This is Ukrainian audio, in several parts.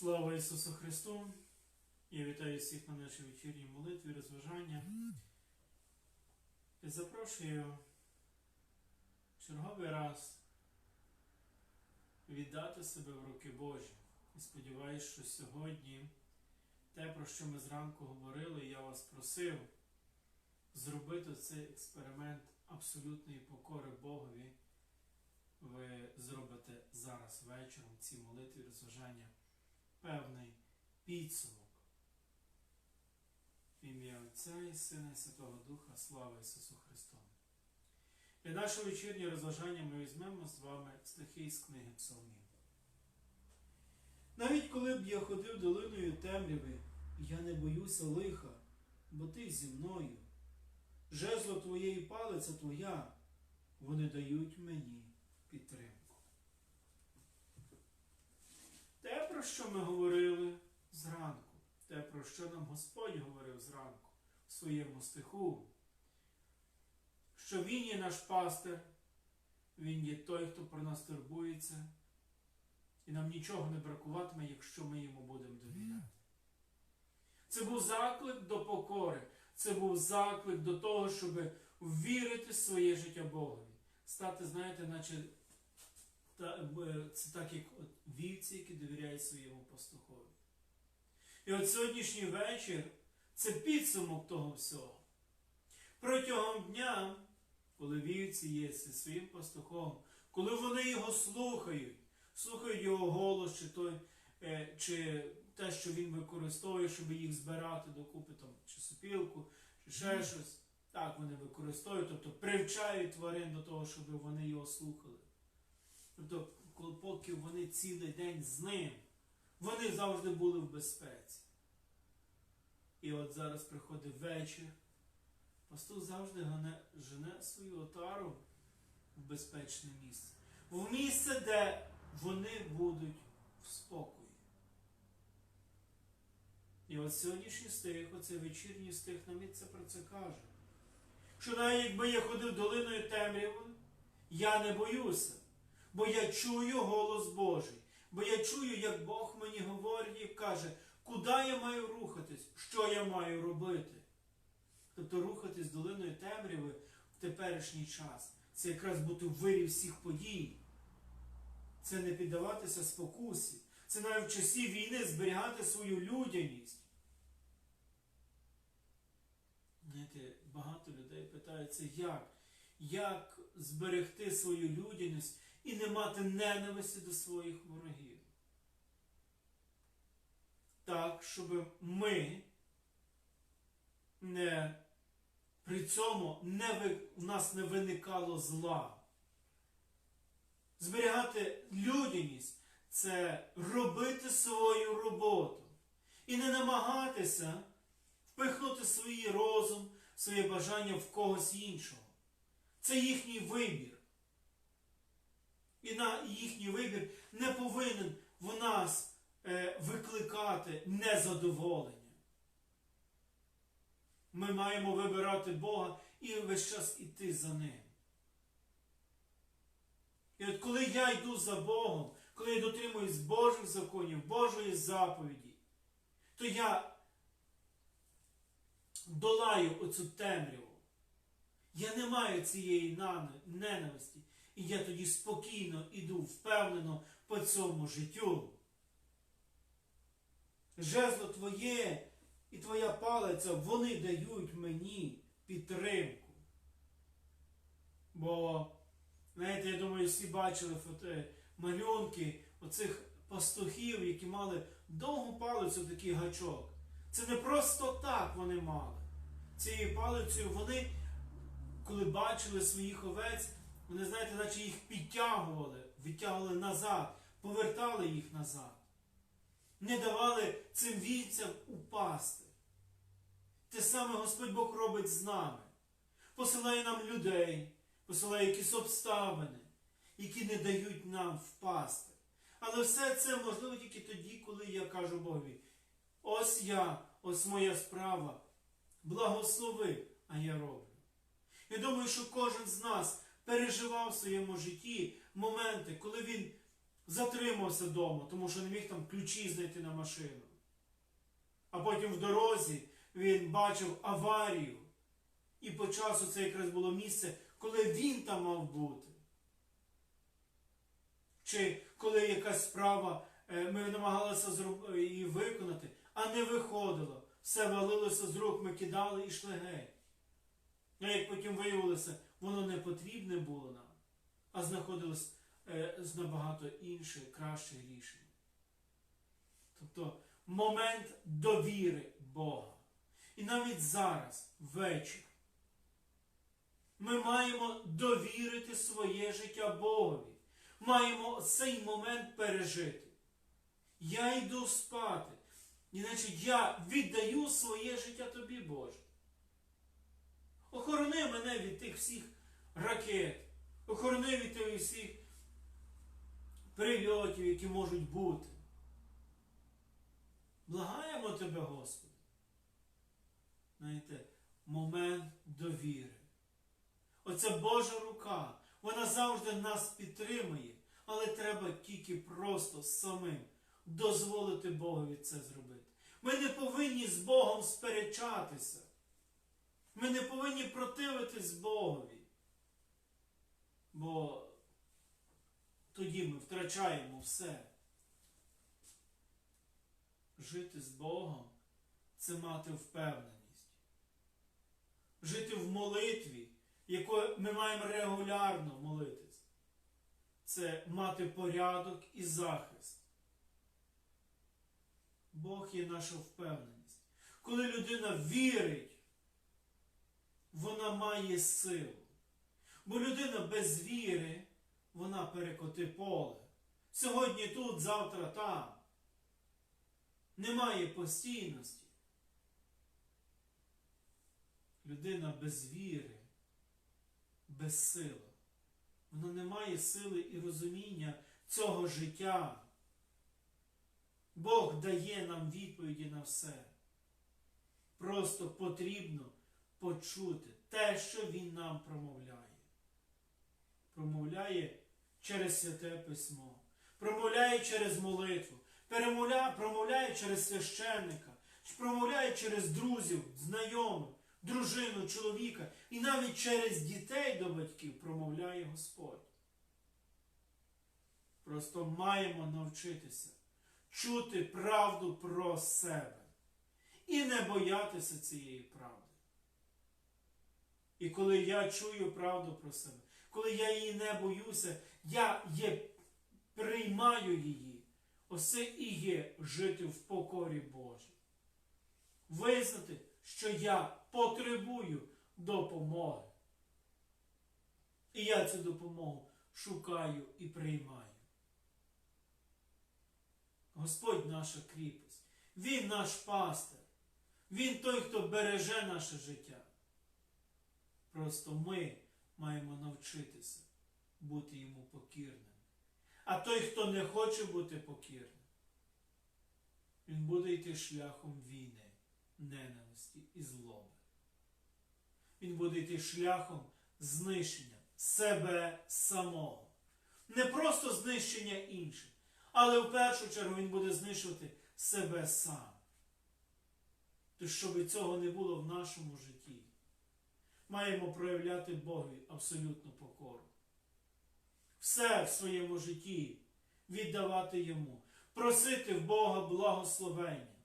Слава Ісусу Христу! Я вітаю всіх на нашій вечірній молитві, розважання. І запрошую черговий раз віддати себе в руки Божі. І сподіваюся, що сьогодні те, про що ми зранку говорили, я вас просив зробити цей експеримент абсолютної покори Богові. Ви зробите зараз вечором ці молитві розважання певний підсумок. В ім'я Отця і Сина і Святого Духа, слава Ісусу Христу. Для нашого вечірнього розважання ми візьмемо з вами стихи з книги Псалмів. Навіть коли б я ходив долиною темряви, я не боюся лиха, бо ти зі мною. Жезло твоє і палиця твоя, вони дають мені підтримку. Те, про що ми говорили зранку, те, про що нам Господь говорив зранку в своєму стиху, що Він є наш пастир, Він є той, хто про нас турбується, і нам нічого не бракуватиме, якщо ми йому будемо довіряти. Це був заклик до покори, це був заклик до того, щоб ввірити в своє життя Богові. Стати, знаєте, наче та, е, це так, як от вівці, які довіряють своєму пастухові. І от сьогоднішній вечір це підсумок того всього. Протягом дня, коли вівці є зі своїм пастухом, коли вони його слухають, слухають його голос, чи той, е, чи те, що він використовує, щоб їх збирати докупи, там, чи сопілку, чи ще щось. Так вони використовують, тобто привчають тварин до того, щоб вони його слухали. Тобто, поки вони цілий день з ним, вони завжди були в безпеці. І от зараз приходить вечір. Пастух завжди гане, жене свою отару в безпечне місце. В місце, де вони будуть в спокої. І от сьогоднішній стих, оцей вечірній стих, нам це про це каже. Що навіть якби я ходив долиною темряви, я не боюся, бо я чую голос Божий, бо я чую, як Бог мені говорить і каже, куди я маю рухатись, що я маю робити. Тобто рухатись долиною темряви в теперішній час. Це якраз бути в вирі всіх подій. Це не піддаватися спокусі. Це навіть в часі війни зберігати свою людяність. Знаєте, багато людей питаються, як? Як зберегти свою людяність і не мати ненависті до своїх ворогів? Так, щоб ми не при цьому не у нас не виникало зла. Зберігати людяність це робити свою роботу і не намагатися впихнути свій розум, своє бажання в когось іншого. Це їхній вибір. І на їхній вибір не повинен в нас е, викликати незадоволення. Ми маємо вибирати Бога і весь час іти за Ним. І от коли я йду за Богом, коли я дотримуюсь Божих законів, Божої заповіді, то я долаю оцю темряву. Я не маю цієї ненависті. І я тоді спокійно іду, впевнено по цьому життю. Жезло твоє і твоя палиця, вони дають мені підтримку. Бо, знаєте, я думаю, всі бачили фото, малюнки оцих пастухів, які мали довгу палицю, такий гачок. Це не просто так вони мали. Цією палицею вони, коли бачили своїх овець, вони, знаєте, наче їх підтягували, відтягували назад, повертали їх назад. Не давали цим війцям упасти. Те саме Господь Бог робить з нами. Посилає нам людей, посилає якісь обставини, які не дають нам впасти. Але все це можливо тільки тоді, коли я кажу Богові, ось я, ось моя справа, благослови, а я роблю. Я думаю, що кожен з нас переживав в своєму житті моменти, коли він затримався вдома, тому що не міг там ключі знайти на машину. А потім в дорозі він бачив аварію. І по часу це якраз було місце, коли він там мав бути. Чи коли якась справа, е, ми намагалися її виконати, а не виходило. Все валилося з рук, ми кидали і йшли геть. А як потім виявилося, воно не потрібне було нам, а знаходилось е, з набагато інше, краще рішення. Тобто момент довіри Бога. І навіть зараз, ввечері, ми маємо довірити своє життя Богові. Маємо цей момент пережити. Я йду спати. Іначе я віддаю своє життя тобі, Боже. Охорони мене від тих всіх ракет, охорони від тих всіх прильотів, які можуть бути. Благаємо тебе, Господи. Знаєте, момент довіри. Оце Божа рука. Вона завжди нас підтримує, але треба тільки просто самим дозволити Богові це зробити. Ми не повинні з Богом сперечатися. Ми не повинні противитись Богові. Бо тоді ми втрачаємо все. Жити з Богом це мати впевненість. Жити в молитві, якою ми маємо регулярно молитись. Це мати порядок і захист. Бог є наша впевненість. Коли людина вірить, вона має силу. Бо людина без віри, вона перекоти поле. Сьогодні тут, завтра там. Немає постійності. Людина без віри, без сили. Вона не має сили і розуміння цього життя. Бог дає нам відповіді на все. Просто потрібно почути те, що Він нам промовляє. Промовляє через святе письмо, промовляє через молитву, промовляє через священника, промовляє через друзів, знайомих, дружину, чоловіка і навіть через дітей до батьків промовляє Господь. Просто маємо навчитися чути правду про себе і не боятися цієї правди. І коли я чую правду про себе, коли я її не боюся, я є, приймаю її. Оце і є жити в покорі Божій. Визнати, що я потребую допомоги. І я цю допомогу шукаю і приймаю. Господь наша кріпость. Він наш пастир. Він той, хто береже наше життя. Просто ми маємо навчитися бути йому покірним. А той, хто не хоче бути покірним, він буде йти шляхом війни, ненависті і злоби. Він буде йти шляхом знищення себе самого. Не просто знищення інших, але в першу чергу він буде знищувати себе сам. То щоб цього не було в нашому житті, маємо проявляти Богові абсолютну покору. Все в своєму житті віддавати Йому, просити в Бога благословення,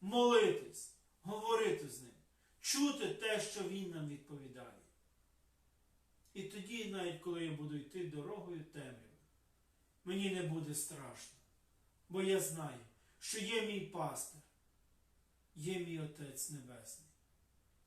молитись, говорити з Ним, чути те, що Він нам відповідає. І тоді, навіть коли я буду йти дорогою темряви, мені не буде страшно, бо я знаю, що є мій пастир, є мій Отець Небесний,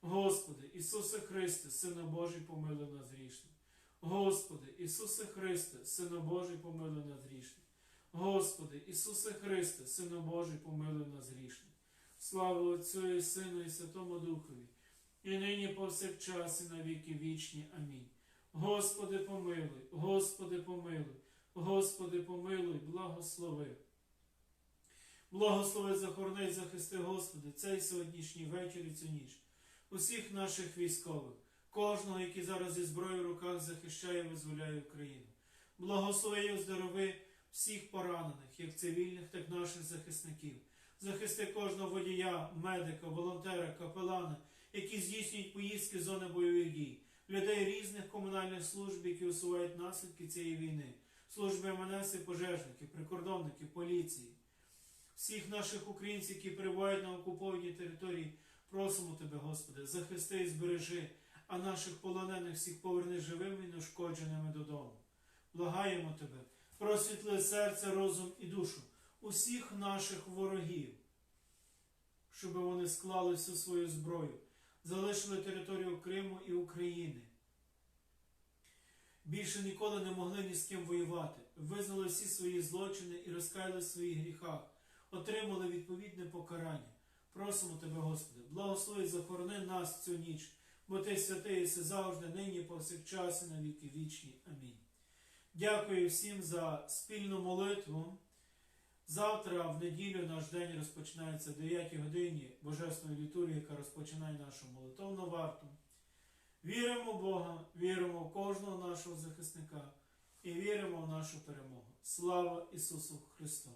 Господи, Ісусе Христе, Сину Божий, помилуй нас грішних. Господи, Ісусе Христе, Сину Божий, помилуй нас грішних. Господи, Ісусе Христе, Сину Божий, помилуй нас грішних. Слава Отцю і Сину і Святому Духові, і нині повсякчас, і на віки вічні. Амінь. Господи, помилуй, Господи, помилуй, Господи, помилуй, благослови. Благослови, захорони, захисти, Господи, цей сьогоднішній вечір і цю ніч. Усіх наших військових, кожного, який зараз зі зброєю в руках захищає і визволяє Україну. Благослови і оздорови всіх поранених, як цивільних, так і наших захисників. Захисти кожного водія, медика, волонтера, капелана, які здійснюють поїздки з зони бойових дій, людей різних комунальних служб, які усувають наслідки цієї війни, служби МНС і пожежники, прикордонники, поліції, всіх наших українців, які перебувають на окупованій території, просимо Тебе, Господи, захисти і збережи, а наших полонених всіх поверни живими і неушкодженими додому. Благаємо Тебе, просвітли серце, розум і душу усіх наших ворогів, щоб вони склали всю свою зброю, залишили територію Криму і України. Більше ніколи не могли ні з ким воювати, визнали всі свої злочини і розкаяли в своїх гріхах, отримали відповідне покарання. Просимо Тебе, Господи, благослови і захорони нас цю ніч, бо Ти святий єси завжди, нині, повсякчас і на віки вічні. Амінь. Дякую всім за спільну молитву. Завтра, в неділю, наш день розпочинається о 9 годині Божественної літургії, яка розпочинає нашу молитовну варту. Віримо в Бога, віримо в кожного нашого захисника і віримо в нашу перемогу. Слава Ісусу Христу!